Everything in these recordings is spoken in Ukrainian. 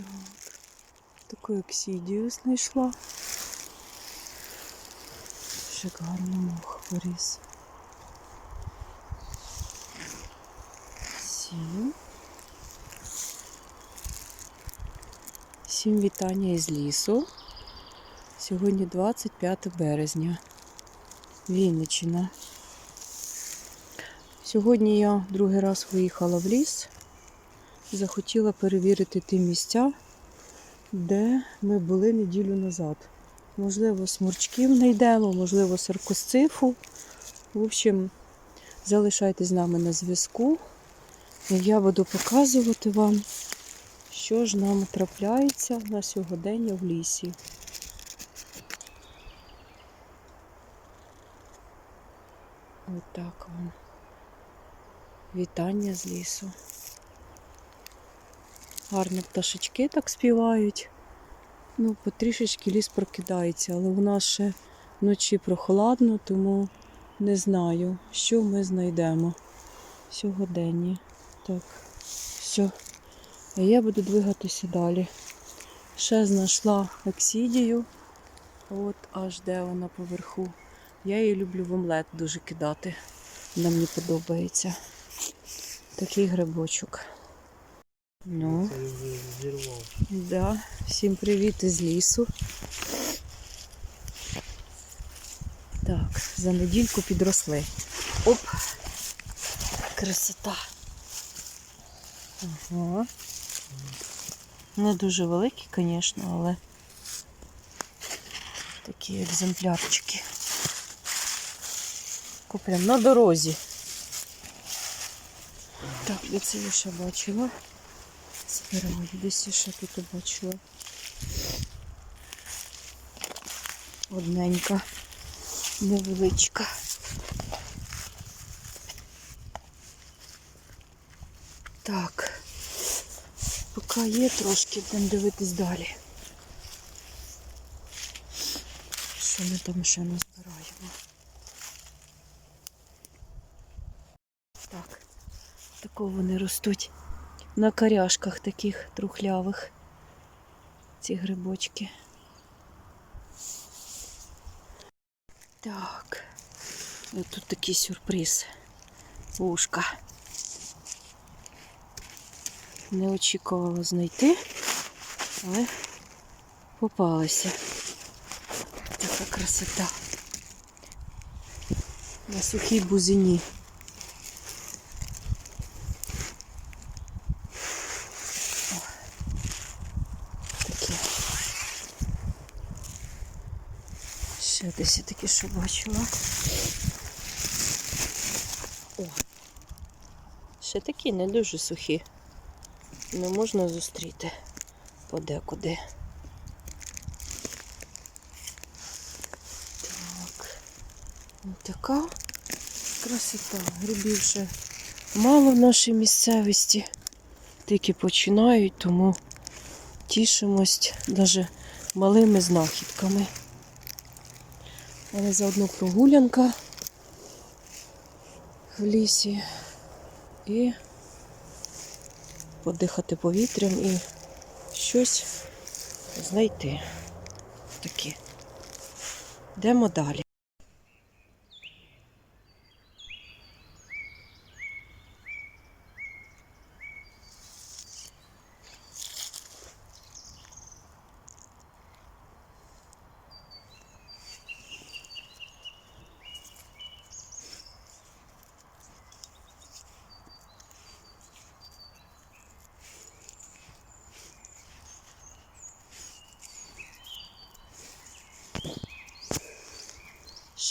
Так. Таку ексідію знайшла. Шикарно мох виріс. Сім. Всім вітання із лісу. Сьогодні 25 березня. Вінниччина. Сьогодні я другий раз виїхала в ліс. Захотіла перевірити ті місця, де ми були неділю назад. Можливо, сморчків знайдемо, можливо, саркосцифу. В общем, залишайтесь з нами на зв'язку. І я буду показувати вам, що ж нам трапляється на сьогодення в лісі. Отак вам. Вітання з лісу. Гарні пташечки так співають. Ну, потрішечки ліс прокидається, але у нас ще вночі прохладно, тому не знаю, що ми знайдемо сьогодні. Так, все. А я буду двигатися далі. Ще знайшла ексідію. От аж де вона поверху. Я її люблю в омлет дуже кидати. Вона мені подобається. Такий грибочок. Ну, зірвав. да. Всім привіт із лісу. Так, за недільку підросли. Оп! Красота. Ага. Не дуже великі, звісно, але такі екземплярчики. Куплям на дорозі. Так, де це я ще бачила? Збираю, десь я ще тут бачила. Одненька, невеличка. Так, поки є трошки, будемо дивитись далі. Що ми там ще назбираємо? Так, такого вони ростуть на коряшках таких трухлявих. Ці грибочки. Так. І тут такий сюрприз. Ушка. Не очікувала знайти, але попалася. Така красота. На сухій бузині. Ще десь я такі, що бачила. О. Ще такі не дуже сухі. Не можна зустріти подекуди. Так. Ось така красота. Грибів ще мало в нашій місцевості. Тільки починають, тому тішимось навіть малими знахідками. Але заодно прогулянка в лісі і подихати повітрям і щось знайти. Таке. Йдемо далі.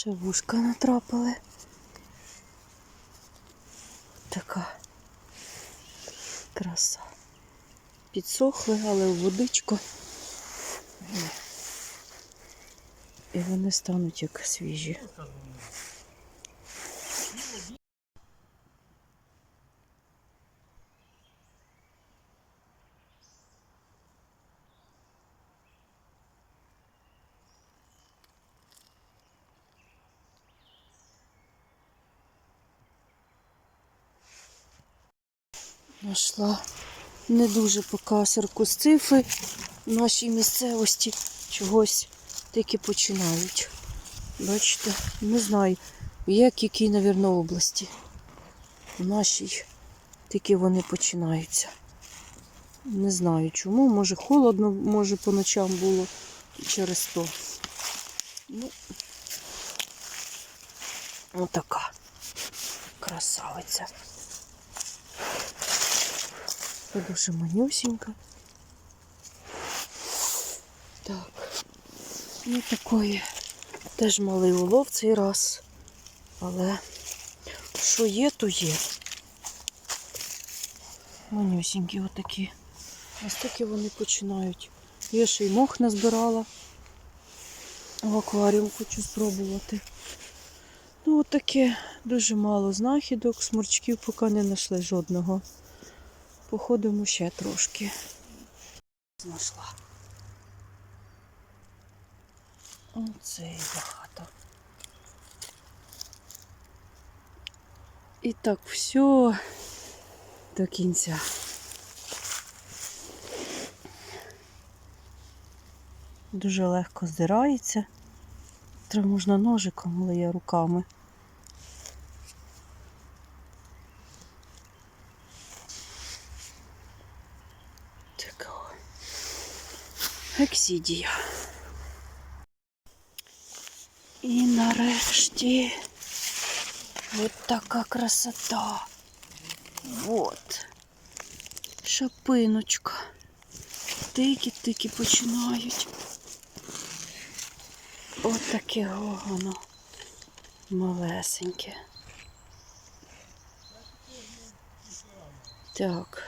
Ще вушка натрапили. Така краса. Підсохли, але в водичку. І вони стануть як свіжі. Нашла не дуже поки саркосцифи в нашій місцевості чогось тільки починають. Бачите, не знаю, як якій, мабуть, області. В нашій тільки вони починаються. Не знаю чому. Може холодно, може по ночам було через то. Ну, отака красавиця. Це дуже манюсінька. Так. Ну такої. Теж малий улов цей раз. Але що є, то є. Манюсінькі отакі. Ось такі вони починають. Я ще й мох назбирала. В акваріум хочу спробувати. Ну, от таке дуже мало знахідок, сморчків поки не знайшли жодного. Походимо ще трошки. Знайшла. Оце і багато. І так, все до кінця. Дуже легко здирається. Треба можна ножиком, але я руками. Ексідія. І нарешті от така красота. Вот. Шапиночка. Тики-тики починають. От таке воно малесеньке. Так,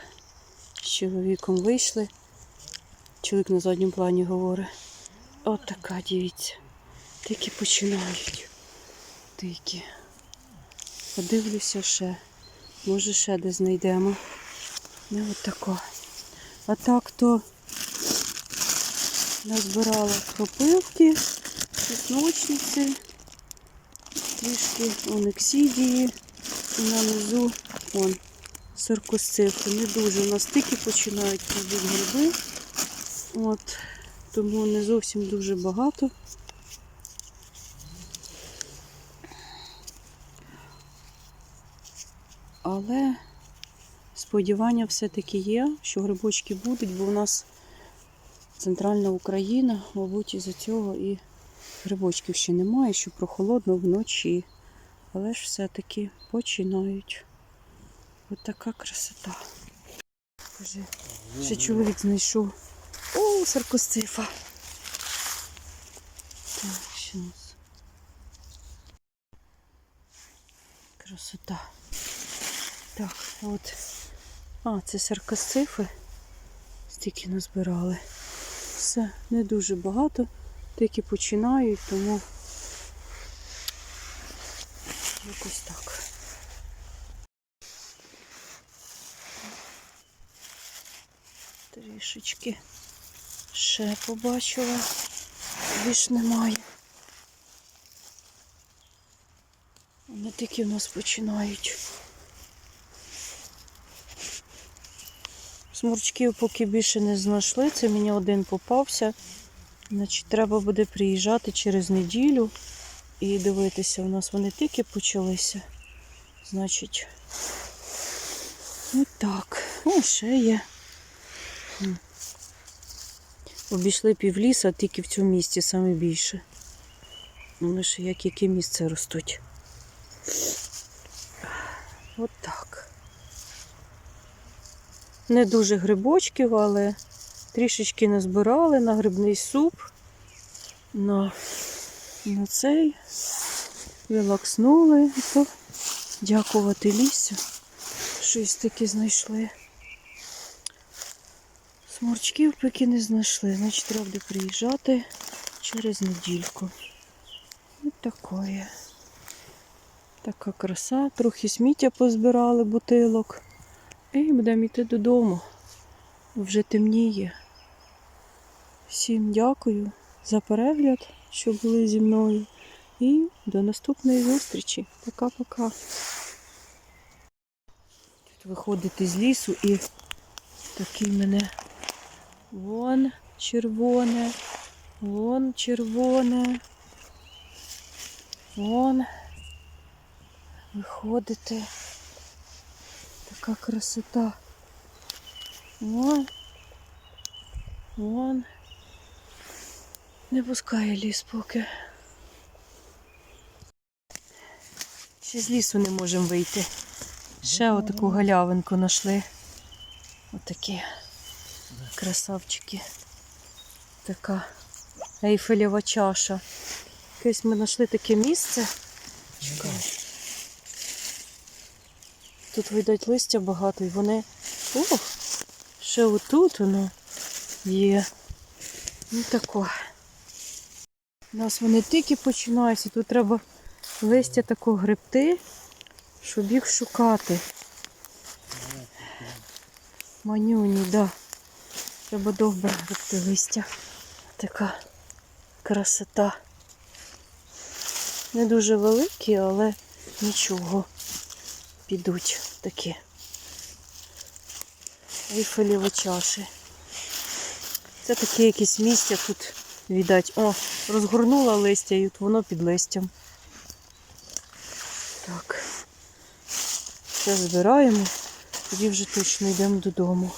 з чоловіком вийшли. Чоловік на задньому плані говорить. От така, дивіться. Тільки починають. Тільки. Подивлюся ще. Може ще де знайдемо. Не от тако. А так то назбирала кропивки, чесночниці, трішки онексідії і на низу вон саркосцифи. Не дуже. У нас тільки починають ходити гриби. От, тому не зовсім дуже багато. Але сподівання все-таки є, що грибочки будуть, бо у нас центральна Україна, мабуть, із-за цього і грибочків ще немає, що прохолодно вночі. Але ж все-таки починають. Ось така красота. Скажи, ще чоловік знайшов. О, саркосцифа. Так, у нас. Красота. Так, от. А, це саркосцифи. Стільки назбирали. Все, не дуже багато. Тільки починають, тому якось так. Трішечки ще побачила. Більш немає. Вони тільки в нас починають. Смурчків поки більше не знайшли. Це мені один попався. Значить, треба буде приїжджати через неділю і дивитися. У нас вони тільки почалися. Значить, ось так. О, ще є. Обійшли півліса, тільки в цьому місці саме більше. Вони ще як яке місце ростуть. От так. Не дуже грибочків, але трішечки назбирали на грибний суп, на, на цей. Релакснули. Дякувати лісю. Щось таке знайшли. Сморчків поки не знайшли, значить треба буде приїжджати через недільку. Ось такое. Така краса. Трохи сміття позбирали бутилок. І будемо йти додому. Вже темніє. Всім дякую за перегляд, що були зі мною. І до наступної зустрічі. Пока-пока. Тут виходити з лісу і Такий мене. Вон червоне. Вон червоне. Вон. Виходите. Така красота. Вон. Вон. Не пускає ліс поки. Ще з лісу не можемо вийти. Ще отаку галявинку знайшли. Отакі красавчики. Така ейфелєва чаша. Якесь ми знайшли таке місце. Чекай. Тут видать листя багато і вони. Ох, ще отут воно є. Ну тако. У нас вони тільки починаються. Тут треба листя тако гребти, щоб їх шукати. Манюні, да. Треба добре гребти листя. Така красота. Не дуже великі, але нічого. Підуть такі. Ейфелєві чаші. Це таке якесь місце тут, відать. О, розгорнула листя і от воно під листям. Так. Все збираємо, тоді вже точно йдемо додому.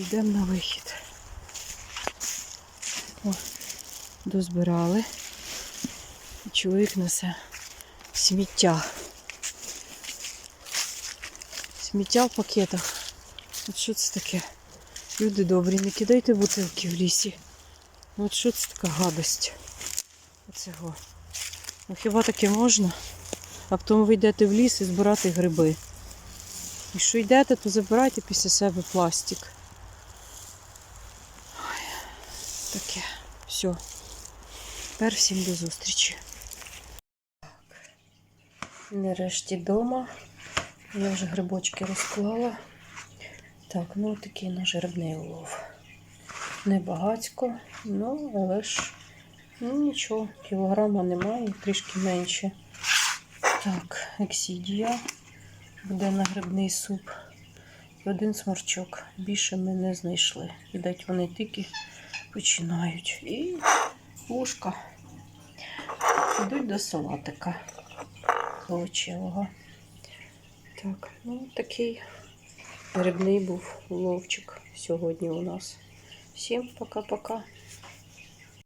Йдемо на вихід. О, дозбирали. І чоловік несе сміття. Сміття в пакетах. От що це таке? Люди добрі, не кидайте бутилки в лісі. Ну, От що це така гадость? Оцього. Ну хіба таке можна? А потім ви йдете в ліс і збирати гриби. І що йдете, то забирайте після себе пластик. Таке. Все. Тепер всім до зустрічі. Так. Нарешті вдома. Я вже грибочки розклала. Так, ну такий наш грибний улов. Небагацько, ну, але ж ну, нічого, кілограма немає, трішки менше. Так, ексідія буде на грибний суп. І один сморчок. Більше ми не знайшли. Видать, вони тільки починають. І вушка. Йдуть до салатика овочевого. Так, ну такий грибний був ловчик сьогодні у нас. Всім пока-пока.